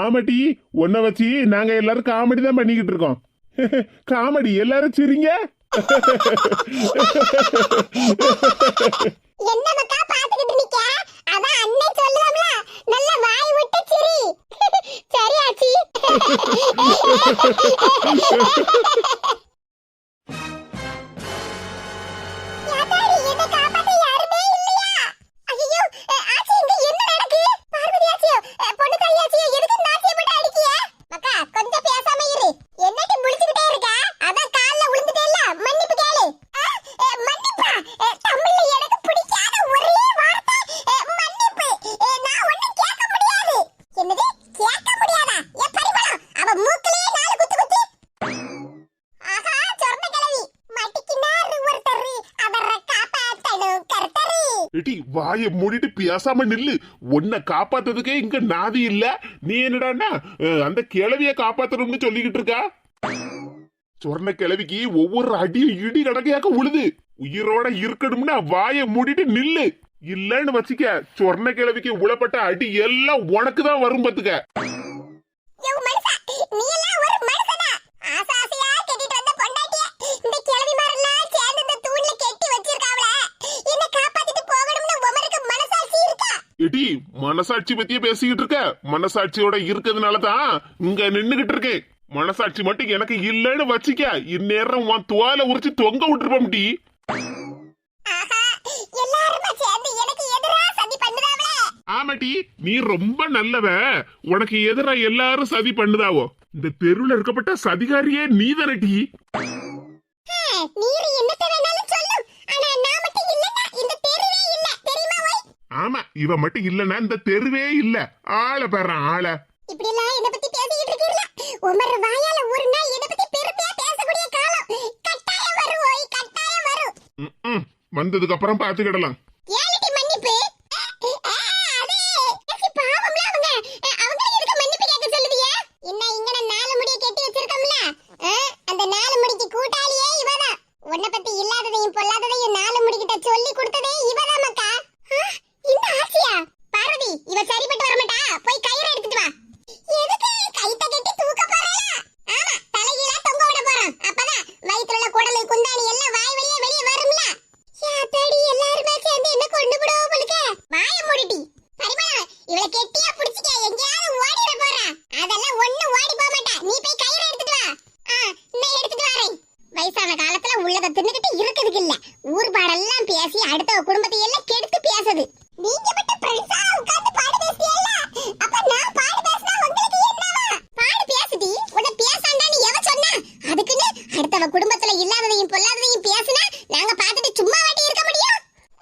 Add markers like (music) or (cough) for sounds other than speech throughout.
ஆமாட்டி உன்னை வச்சு நாங்க எல்லாரும் காமெடி தான் பண்ணிக்கிட்டு இருக்கோம். (laughs) காமெடி எல்லாரும் சிரிங்க. (laughs) (laughs) சரி. ஆச்சி வாயை மூடிட்டு பேசாம நில்லு. உன்னை காப்பாத்துறதுக்கே இங்க நாதி இல்ல. நீ என்னடான்னா அந்த கிழவிய காப்பாத்தணும்னு சொல்லிக்கிட்டு இருக்கா? சொர்ண கிழவிக்கு ஒவ்வொரு அடியும் இடி கடக்கையாக்க உழுது. உயிரோட இருக்கணும்னா வாயை மூடிட்டு நில்லு. இல்லன்னு வச்சுக்க சொர்ண கிழவிக்கு உளப்பட்ட அடி எல்லாம் உனக்கு தான் வரும் பத்துக்க. மனசாட்சி பத்தியே பேசிக்கிட்டு இருக்க. மனசாட்சியோட இருக்கிறதுனாலதான் இங்க நின்னுகிட்டு இருக்கேன். மனசாட்சி மட்டும் எனக்கு இல்லன்னு வச்சுக்க. இந்நேரம் உன் துவால உரிச்சு தொங்க விட்டுருப்போம் டி ஆமாட்டி நீ ரொம்ப நல்லவ. உனக்கு எதிரா எல்லாரும் சதி பண்ணுதாவோ. இந்த தெருவில் இருக்கப்பட்ட சதிகாரியே நீ தானட்டி நீர் என்னத்த வேணாலும் ஆமா இவ மட்டும் இல்லன்னா இந்த தெருவே இல்ல. ஆள பெற ஆள. இப்படி வந்ததுக்கு அப்புறம் பாத்துக்கிடலாம் பேசி அடுத்த குடும்பத்தை எல்லாம் கெடுத்து பேசுது. நீங்க மட்டும் பிரண்ட்ஸா உட்கார்ந்து பாடு பேசுறீல்ல அப்ப நான் பாடு பேசினா உங்களுக்கு என்னவா பாடு பேசுடி. உன பேசாண்டான்னு எவ சொன்னா? அதுக்குன்னு அடுத்தவ குடும்பத்துல இல்லாததையும் பொல்லாததையும் பேசினா நாங்க பார்த்துட்டு சும்மா வாட்டி இருக்க முடியும்?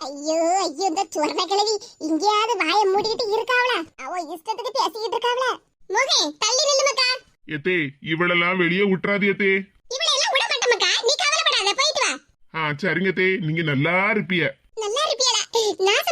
ஐயோ ஐயோ இந்த சொர்ண கிழவி. இங்கேயாவது வாயை மூடிக்கிட்டு இருக்காவளா? அவ இஷ்டத்துக்கு பேசிக்கிட்டு இருக்காவளா? முகே தள்ளி நில்லுமக்கா எத்தே இவளெல்லாம் வெளியே விட்டுறாது எத்தே. சரிங்க தே நீங்க நல்லா இருப்பிய. நல்லா இருப்பியடா. நான்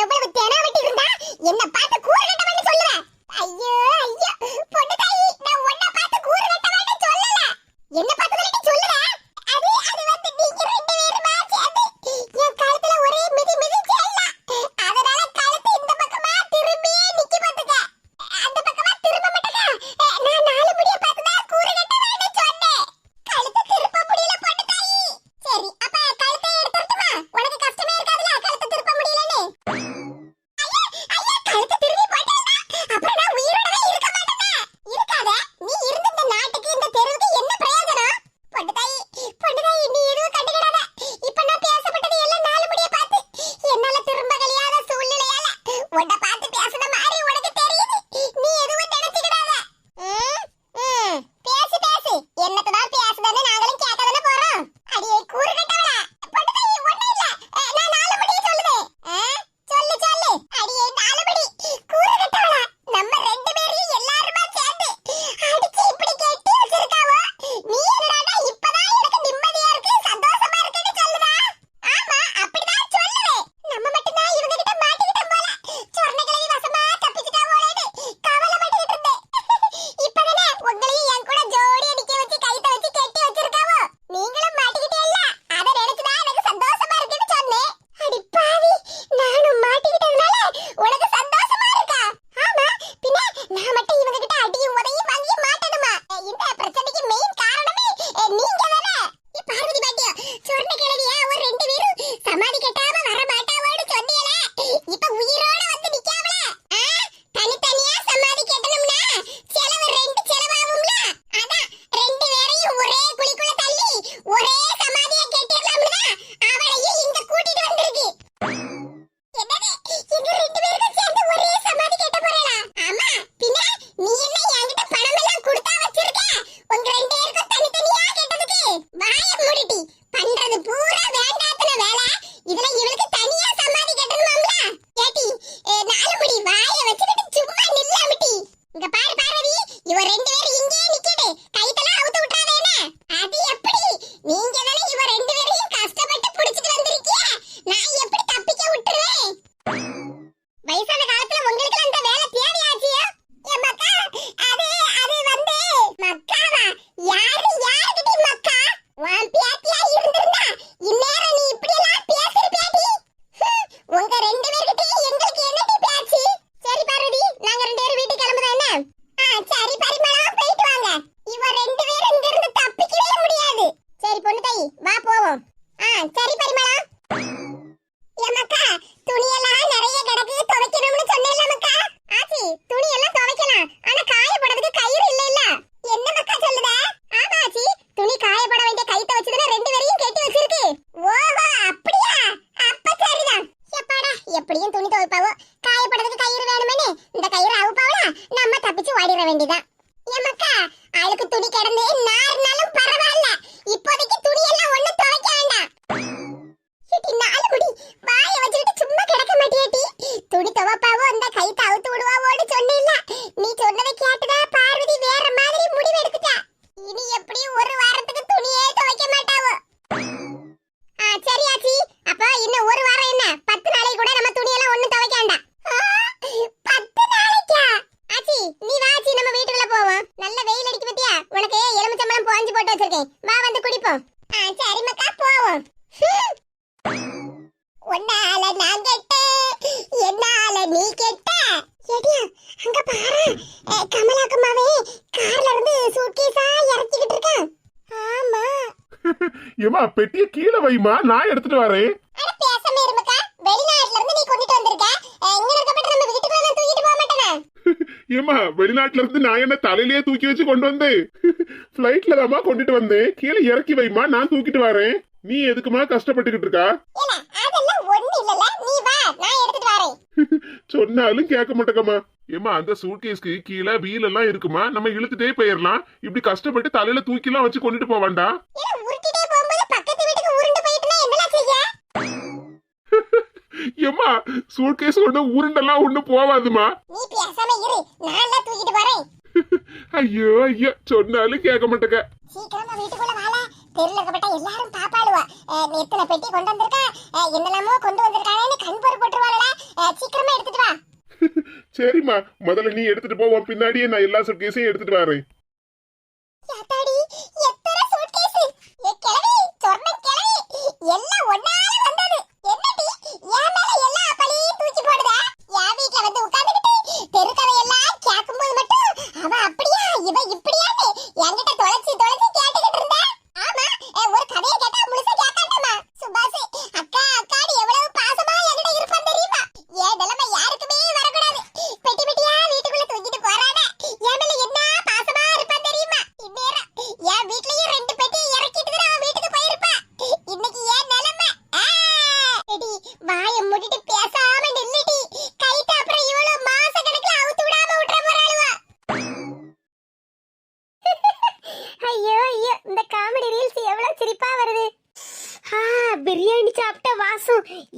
எவ்வளவு தெனாவட்டி இருந்தா? என்ன பார்த்து கூறட்டவன்னு சொல்லுவேன் ஐயோ சரி வா போவோம். ஆ சரி பரிமளா. எம்மக்கா துணியெல்லாம் ஏமா பெட்டிய கீழே வைமா நான் எடுத்துட்டு வரேன். ஏமா வெளிநாட்டுல இருந்து நான் என்ன தலையிலேயே தூக்கி வச்சு கொண்டு வந்தேன்? பிளைட்ல தாமா கொண்டுட்டு வந்தேன். கீழே இறக்கி வைமா நான் தூக்கிட்டு வரேன். நீ எதுக்குமா கஷ்டப்பட்டுக்கிட்டு இருக்கா? சொன்னாலும் கேட்க மாட்டேங்கம்மா. ஏமா அந்த சூட்கேஸ்க்கு கீழே வீல் எல்லாம் இருக்குமா? நம்ம இழுத்துட்டே போயிடலாம் இப்படி கஷ்டப்பட்டு தலையில தூக்கி எல்லாம் வச்சு கொண்டுட்டு போவாண்டா? ஏமா சூட்கேஸ் ஒண்ணு உருண்டெல்லாம் ஒண்ணு போவாதுமா நீ பேசாம இரு நான் வரேன் ஐயோ ஐயோ சொன்னாலும் கேட்க மாட்டேங்க. சீக்கிரமா வீட்டுக்குள்ள வாழ. தெருல இருக்கப்பட்ட எல்லாரும் பாப்பாளுவா. எத்தனை பெட்டி கொண்டு வந்திருக்கா. என்னெல்லாமோ கொண்டு வந்திருக்கானேன்னு கண் பொறு போட்டுருவாள. சீக்கிரமா எடுத்துட்டு சரிம்மா முதல்ல நீ எடுத்துட்டு போவோம் பின்னாடியே நான் எல்லா சூட்கேஸையும் எடுத்துட்டு வரேன். எல்லாம் ஒன்னால வந்தது.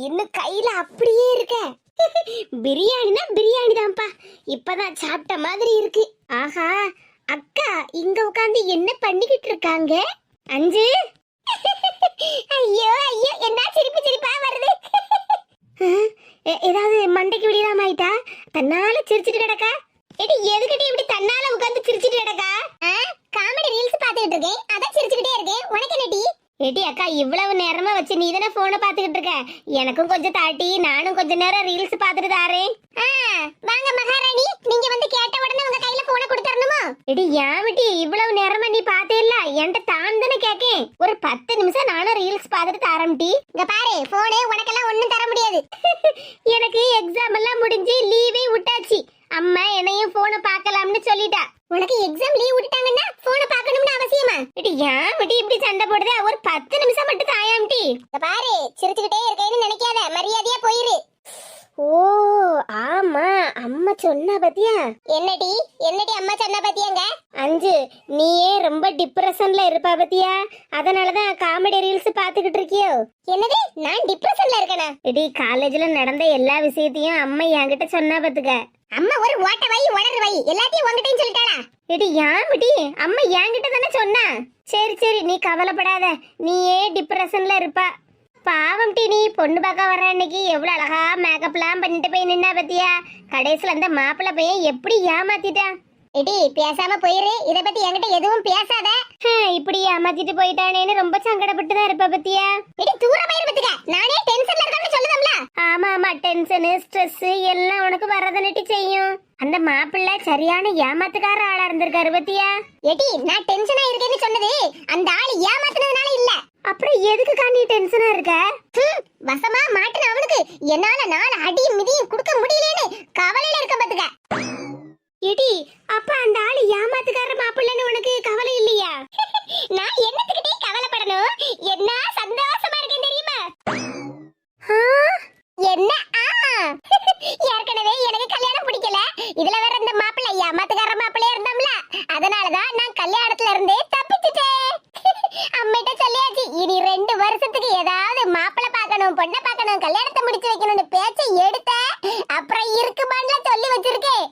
இன்னும் கையில அப்படியே இருக்க? பிரியாணினா பிரியாணி தான்ப்பா இப்பதான் சாப்பிட்ட மாதிரி இருக்கு. ஆஹா அக்கா இங்க உட்காந்து என்ன பண்ணிக்கிட்டு இருக்காங்க? அஞ்சு. ஐயோ ஐயோ என்ன சிரிப்பு சிரிப்பா வருது? ஏதாவது மண்டைக்கு விடியலாம் ஆயிட்டா? தன்னால சிரிச்சிட்டு கிடக்கா? எடி எதுக்கிட்ட இப்படி தன்னால உட்காந்து சிரிச்சிட்டு கிடக்கா? காமெடி ரீல்ஸ் பாத்துக்கிட்டு இருக்கேன். அதான் சிரிச்சுக்கிட்டே இருக்கேன். உனக்கு என்னடி? ஏடி அக்கா இவ்வளவு நேரமா வச்சு நீ தானே போனை பாத்துக்கிட்டு இருக்க? எனக்கும் கொஞ்சம் தாட்டி நானும் கொஞ்ச நேரம் ரீல்ஸ் பாத்துட்டு தாரேன் வாங்க மகாராணி. நீங்க வந்து கேட்ட உடனே உங்க கையில போனை கொடுத்தரணுமா? எடி ஏன் விட்டி இவ்வளவு நேரமா நீ பாத்தே இல்ல? என்கிட்ட தான் தானே கேக்கேன். ஒரு பத்து நிமிஷம் நானும் ரீல்ஸ் பாத்துட்டு தரம்டி இங்க பாரு போனே உனக்கெல்லாம் ஒண்ணும் தர முடியாது. (laughs) எனக்கு எக்ஸாம் எல்லாம் முடிஞ்சு லீவே விட்டாச்சு. அம்மா என்னையும் போனை பார்க்கலாம்னு சொல்லிட்டா? உனக்கு எக்ஸாம் லீவ் விட்டுட்டாங்கன்னா போனை பார்க்கணும்னு அவசியமா? இடி ஏன் விட்டு இப்படி சண்டை போடுதே. ஒரு பத்து நிமிஷம் மட்டும் தாயாம்டி. பாரு சிரிச்சுக்கிட்டே இருக்கேன்னு நினைக்காத. மரியாதையா போயிரு. ஓ ஆமா. அம்மா சொன்னா பாத்தியா? என்னடி? என்னடி அம்மா சொன்னா பாத்தியாங்க? அஞ்சு நீயே ரொம்ப டிப்ரெஷன்ல இருப்பா பாத்தியா? அதனாலதான் காமெடி ரீல்ஸ் பாத்துக்கிட்டு இருக்கியோ? என்னது? நான் டிப்ரெஷன்ல இருக்கேனா? இடி காலேஜ்ல நடந்த எல்லா விஷயத்தையும் அம்மா என்கிட்ட சொன்னா பாத்துக்க. அம்மா ஒரு ஓட்ட வை உளறு வை. எல்லாத்தையும் உங்ககிட்டயும் சொல்லிட்டாளா? இடி ஏன்டி அம்மா என்கிட்ட தானே சொன்னா. சரி சரி நீ கவலைப்படாத. நீயே டிப்ரெஷன்ல இருப்பா. பாவம் டி நீ பொண்ணு பார்க்க வர அன்னைக்கு எவ்வளோ அழகா மேக்கப்லாம் பண்ணிட்டு போய் நின்னா பத்தியா? கடைசியில அந்த மாப்பிள்ளை பையன் எப்படி ஏமாத்திட்டான்? எடி பேசாம போயிரு. இத பத்தி என்கிட்ட எதுவும் பேசாத. இப்படி ஏமாத்திட்டு போயிட்டானேன்னு ரொம்ப சங்கடப்பட்டு தான் இருப்ப பத்தியா? எடி தூரம் பயிர் பத்துக்க. நானே டென்ஷன்ல இருக்கேன்னு சொல்லுதம்ல. ஆமா ஆமா டென்ஷன் ஸ்ட்ரெஸ் எல்லாம் உனக்கு வரதனட்டி செய்யும். அந்த மாப்பிள்ள சரியான ஏமாத்துக்கார ஆளா இருந்திருக்காரு பத்தியா? எடி நான் டென்ஷனா இருக்கேன்னு சொன்னது அந்த ஆள் ஏமாத்துனதுனால இல்ல. அப்புறம் எதுக்கு காண்டி டென்ஷனா இருக்க? வசமா மாட்டின அவனுக்கு. என்னால நாலு அடியும் மிதியும் கொடுக்க முடியலன்னு கவலையில இருக்க பாத்துக்க. இடி அப்ப அந்த ஆளு ஏமாத்துக்கார மாப்பிள்ளன்னு உனக்கு கவலை இல்லையா? (laughs) நான் என்னத்துக்கிட்டே கவலைப்படணும்? என்ன சந்தோஷமா இருக்கேன் தெரியுமா? என்ன ஆ ஏற்கனவே எனக்கு கல்யாணம் பிடிக்கல இதுல வேற இந்த மாப்பிள்ளை ஏமாத்துக்கார மாப்பிள்ளையா இருந்தாம்ல அதனாலதான் நான் கல்யாணத்துல இருந்தே தப்பிச்சிட்டேன் அம்மிட்ட சொல்லியாச்சு இனி ரெண்டு வருஷத்துக்கு ஏதாவது மாப்பிள்ளை பார்க்கணும் பொண்ணை பார்க்கணும் கல்யாணத்தை முடிச்சு வைக்கணும்னு பேச்சை எடுத்த அப்புறம் இருக்குமான்ல சொல்லி வச்சிருக்கேன்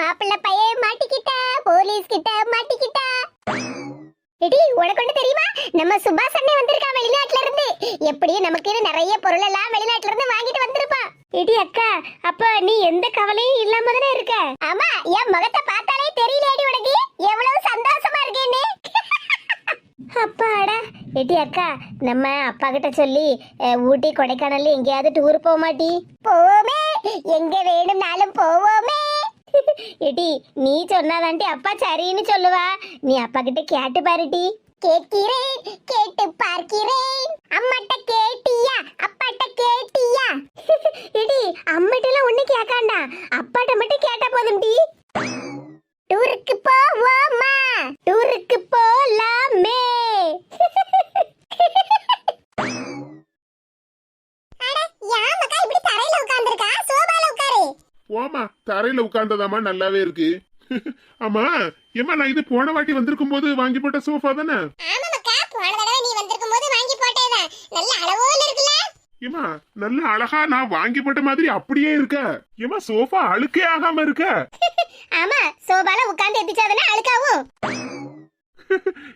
மாப்பிள்ளை பையன் மாட்டிக்கிட்டா போலீஸ் கிட்ட மாட்டிக்கிட்டா எடி உனக்கு ஒண்ணு தெரியுமா நம்ம சுபாஷ் அண்ணன் வந்திருக்கா வெளிநாட்டுல இருந்து எப்படியும் நமக்கு நிறைய பொருள் எல்லாம் வெளிநாட்டுல இருந்து வாங்கிட்டு வந்திருப்பா எடி அக்கா அப்ப நீ எந்த கவலையும் இல்லாம தானே இருக்க ஆமா என் முகத்தை பார்த்தாலே தெரியலடி உனக்கு எவ்வளவு சந்தோஷமா இருக்கேன்னு எடி அக்கா நம்ம அப்பா கிட்ட சொல்லி அஹ், ஊட்டி கொடைக்கானல் எங்கேயாவது டூர் போக மாட்டி போவோமே. எங்க வேணும்னாலும் போவோமே. எடி நீ சொன்னாதாண்டி அப்பா சரின்னு சொல்லுவா. நீ அப்பா கிட்ட கேட்டு பாருடி கேட்கிறேன் கேட்டு பார்க்கிறேன். அம்மாட்ட கேட்டியா? அப்பாட்ட கேட்டியா? (laughs) எடி அம்மாட்டெல்லாம் ஒண்ணு கேட்காண்டா. அப்பாட்ட மட்டும் கேட்டா போதும்டி டூருக்கு போவோமா? டூருக்கு போலாமே. இப்படி தரையில உட்கார்ந்ததாமா நல்லாவே இருக்கு. ஆமா ஏமா நான் இது போன வாட்டி வந்திருக்கும் போது வாங்கி போட்ட சோஃபா தானே? ஏமா நல்ல அழகா நான் வாங்கி போட்ட மாதிரி அப்படியே இருக்க. ஏமா சோஃபா அழுக்கே ஆகாம இருக்க. ஆமா சோபால உட்கார்ந்து எந்திரிச்சாதானே அழுக்காவும்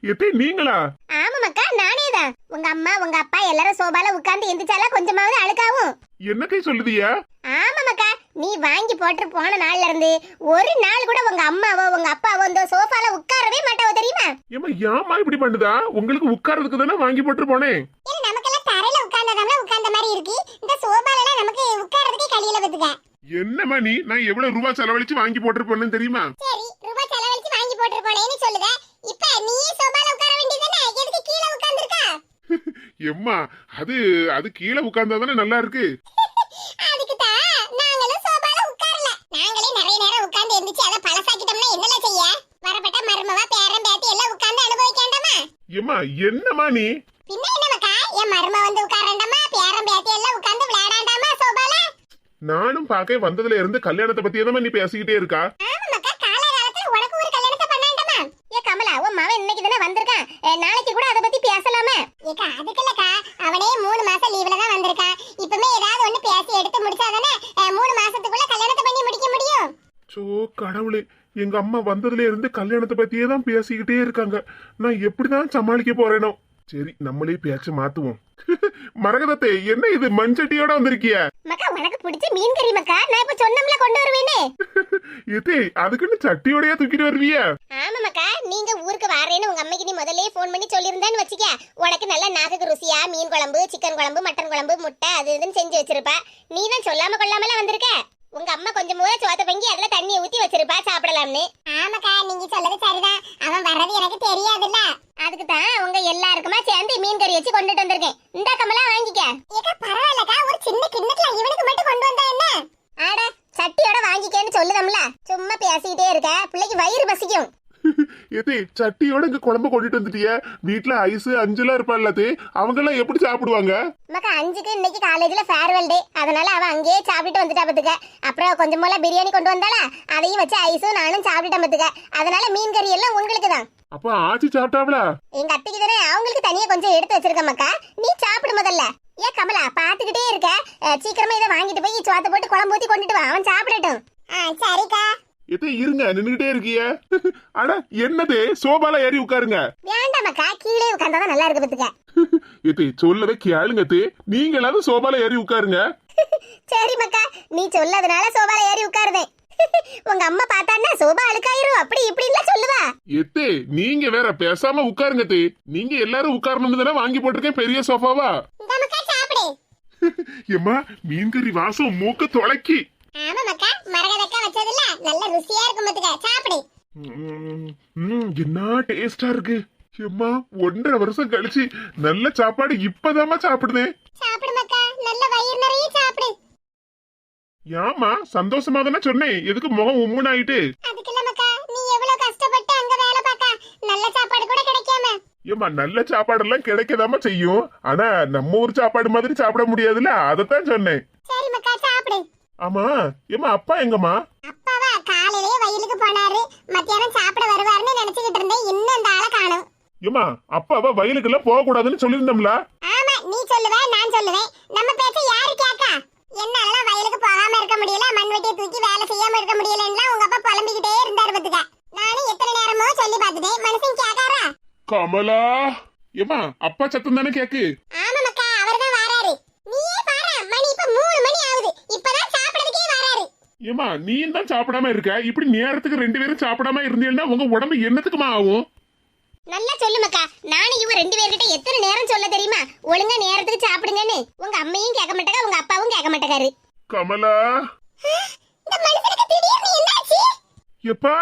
எத்தே நீங்களா? ஆமாமக்கா நானே தான் உங்க அம்மா உங்க அப்பா எல்லாரும் சோபால உட்கார்ந்து எந்திரிச்சாலா கொஞ்சமாவது அழுக்காவும் என்னக்கை சொல்லுதியா ஆமாமக்கா நீ வாங்கி போட்டு போன நாள்ல இருந்து ஒரு நாள் கூட உங்க அம்மாவோ உங்க அப்பாவோ இந்த சோஃபால உட்காரவே மாட்டாவோ தெரியுமா? ஏமா ஏமா இப்படி பண்ணுதா? உங்களுக்கு உட்கார்றதுக்கு தானே வாங்கி போட்டு போனேன் இல்ல நமக்கெல்லாம் தரையில உட்கார்ந்ததாம்ல உட்கார்ந்த மாதிரி இருக்கு. இந்த சோபால எல்லாம் நமக்கு உட்கார்றதுக்கே கலியில பத்துக்க. என்னம்மா நீ? நான் எவ்வளவு ரூபாய் செலவழிச்சு வாங்கி போட்டிருப்பேன்னு தெரியுமா? சரி ரூபாய் செலவழிச்சு வாங்கி போட்டு போனேன்னு சொல்லுத. இப்ப நீயே சோபால உட்கார வேண்டியதானே எதுக்கு கீழே உட்கார்ந்திருக்கா? (laughs) எம்மா அது அது கீழே உட்கார்ந்தா தானே நல்லா இருக்கு? (laughs) அதுக்கு தான் நாங்களும் சோபால உட்காரல. நாங்களே நிறைய நேரம் உட்கார்ந்து எந்திரிச்சு அதை பழசாக்கிட்டோம்னா என்னல செய்ய? வரப்பட்ட மருமவா பேரன் பேத்தி எல்லாம் உட்கார்ந்து அனுபவிக்காண்டாமா எம்மா என்னம்மா நீ? பின்ன என்னமக்கா என் மரும வந்து உட்காரண்டாமா நானும் பார்க்க வந்ததுல இருந்து கல்யாணத்தை பத்தி தான் நீ பேசிக்கிட்டே இருக்கா? கமலா உன் மவன் இன்னைக்கு தானே வந்திருக்கான். நாளைக்கு கூட அதை பத்தி பேசலாமே? ஏக்கா அதுக்கு இல்லக்கா அவனே மூணு மாசம் லீவ்ல தான் வந்திருக்கான் இப்பமே ஏதாவது ஒண்ணு பேசி எடுத்து முடிச்சாதானே அஹ், மூணு மாசத்துக்குள்ள கல்யாணத்தை பண்ணி முடிக்க முடியும்? சோ கடவுளே எங்க அம்மா வந்ததுல இருந்து கல்யாணத்தை பத்தியே தான் பேசிக்கிட்டே இருக்காங்க. நான் எப்படிதான் சமாளிக்க போறேனோ? சரி நம்மளே பேச்ச மாத்துவோம். (laughs) மரகதத்தை என்ன இது மண்சட்டியோட வந்திருக்கிய? மக்கா உனக்கு பிடிச்ச மீன் கறி மக்கா நான் இப்ப சொன்னோம்ல கொண்டு வருவேன்னு. (laughs) இது அதுக்குன்னு சட்டியோடயா தூக்கிட்டு வருவிய? ஆமா மக்கா நீங்க ஊருக்கு வாரேன்னு உங்க அம்மைக்கு நீ முதல்லயே ஃபோன் பண்ணி சொல்லியிருந்தேன்னு வச்சுக்க. உனக்கு நல்ல நாக்குக்கு ருசியா மீன் குழம்பு சிக்கன் குழம்பு மட்டன் குழம்பு முட்டை அது இதுன்னு செஞ்சு வச்சிருப்பா. நீ தான் சொல்லாம கொள்ளாமல வந்திருக்க? உங்க அம்மா கொஞ்சம் மூல சோத்த பங்கி அதுல தண்ணியை ஊத்தி வச்சிருப்பா சாப்பிடலாம்னு. ஆமாக்கா நீங்க சொல்றது சரிதான். அவன் வர்றது எனக்கு தெரியாதுல்ல. அதுக்கு தான் உங்க எல்லாருக்குமா சேர்ந்து மீன் கறி வச்சு கொண்டுட்டு வந்திருக்கேன். இந்த கமலா வாங்கிக்க. ஏக்கா பரவாயில்லக்கா ஒரு சின்ன கிண்ணத்துல இவனுக்கு மட்டும் கொண்டு வந்தா என்ன? ஆட சட்டியோட வாங்கிக்கேன்னு சொல்லுதம்ல. சும்மா பேசிக்கிட்டே இருக்க. பிள்ளைக்கு வயிறு பசிக்கும். ஏதே சட்டியோட இங்க குழம்பு கொண்டுட்டு வந்துட்டிய. வீட்டுல ஐஸ் அஞ்செல்லாம் இருப்பாள்ல அவங்க எல்லாம் எப்படி சாப்பிடுவாங்க? நமக்கு அஞ்சுக்கு இன்னைக்கு காலேஜ்ல ஃபேர்வெல் டே அதனால அவ அங்கேயே சாப்பிட்டுட்டு வந்துட்டா பத்துக்க. அப்புறம் கொஞ்சம் போல பிரியாணி கொண்டு வந்தாளா? அதையும் வச்சு ஐஸும் நானும் சாப்பிட்டுட்டேன் பத்துக்க. அதனால மீன் கறி எல்லாம் உங்களுக்கு தான் அப்ப ஆச்சி சாப்பிட்டாவளா? எங்க அத்தைக்கு தானே அவங்களுக்கு தனியா கொஞ்சம் எடுத்து வச்சிருக்க மக்கா. நீ சாப்பிடு முதல்ல. ஏன் கமலா பாத்துக்கிட்டே இருக்க. சீக்கிரமா இதை வாங்கிட்டு போய் சோத்த போட்டு குழம்பு ஊத்தி கொண்டுட்டு வா. அவன் சாப்பிடட்டும். சரிக்கா. எதே இருங்க நின்னுகிட்டே இருக்கிய. அட என்னது? சோபால ஏறி உட்காருங்க. வேண்டாம் மக்கா கீழே உட்கார்ந்தாதான் நல்லா இருக்கு பத்துக்க எதே சொல்லவே கேளுங்க தே நீங்க எல்லாரும் சோபால ஏறி உட்காருங்க. சரி மக்கா நீ சொல்லதுனால சோபால ஏறி உட்காருதேன் உங்க அம்மா பார்த்தான்னா சோபா அழுக்காயிரும் அப்படி இப்படின்லாம் சொல்லுவா. எத்தே நீங்க வேற பேசாம உட்காருங்க தே நீங்க எல்லாரும் உட்காரணும்னு தானே வாங்கி போட்டிருக்கேன் பெரிய சோஃபாவா? இந்த மக்கா சாப்பிடு. எம்மா மீன் கறி வாசம் மூக்க தொலைக்கி. ஆமா மக்கா மரகதக்கா வச்சதுல நல்ல ருசியா இருக்கும் பத்துக்க. சாப்பிடு. என்ன டேஸ்டா இருக்கு? எம்மா ஒன்றரை வருஷம் கழிச்சு நல்ல சாப்பாடு இப்பதாம்மா சாப்பிடுதேன் சாப்பிடு மக்கா நல்ல வயிறு நிறைய சாப்பிடு. ஏமா சந்தோஷமா தானே சொன்னேன். எதுக்கு முகம் உம்முன்னு ஆயிட்டு அதுக்கு இல்ல மக்கா நீ எவ்வளவு கஷ்டப்பட்டு அங்க வேலை பார்க்க நல்ல சாப்பாடு கூட கிடைக்காம. ஏம்மா நல்ல சாப்பாடெல்லாம் கிடைக்கதாம செய்யும். ஆனா நம்ம ஊர் சாப்பாடு மாதிரி சாப்பிட முடியாதுல்ல? அதைத்தான் சொன்னேன். சாப்பிடு ஆமா ஏம்மா அப்பா எங்கம்மா? அப்பாவா காலையிலேயே வயலுக்கு போனாரு. மத்தியானம் சாப்பிட வருவாருன்னு நினைச்சுக்கிட்டு இருந்தேன். இன்னும் அந்த ஆளை காணும். ஏம்மா அப்பாவா வயலுக்கெல்லாம் போக கூடாதுன்னு சொல்லியிருந்தோம்ல? ஆமா நீ சொல்லுவ நான் சொல்லுவேன். நம்ம பேச்ச யாரு கேக்கா என்னால வயலுக்கு போகாம இருக்க முடியல மண்வெட்டியை தூக்கி வேலை செய்யாம இருக்க முடியலன்னா உங்க அப்பா புலம்பிக்கிட்டே இருந்தாரு பத்துக்க. நானும் எத்தனை நேரமோ சொல்லி பார்த்துட்டேன். மனுஷன் கேக்காரா கமலா ஏம்மா அப்பா சத்தம் தானே கேக்கு? ஏம்மா நீ தான் சாப்பிடாம இருக்க. இப்படி நேரத்துக்கு ரெண்டு பேரும் சாப்பிடாம இருந்தீங்கன்னா உங்க உடம்பு என்னத்துக்குமா ஆகும்? நல்லா சொல்லு மக்கா. நானும் இவங்க ரெண்டு பேர்கிட்ட எத்தனை நேரம் சொல்ல தெரியுமா? ஒழுங்கா நேரத்துக்கு சாப்பிடுங்கன்னு. உங்க அம்மையும் கேட்க மாட்டாங்க உங்க அப்பாவும் கேட்க மாட்டாரு கமலா. எப்பா?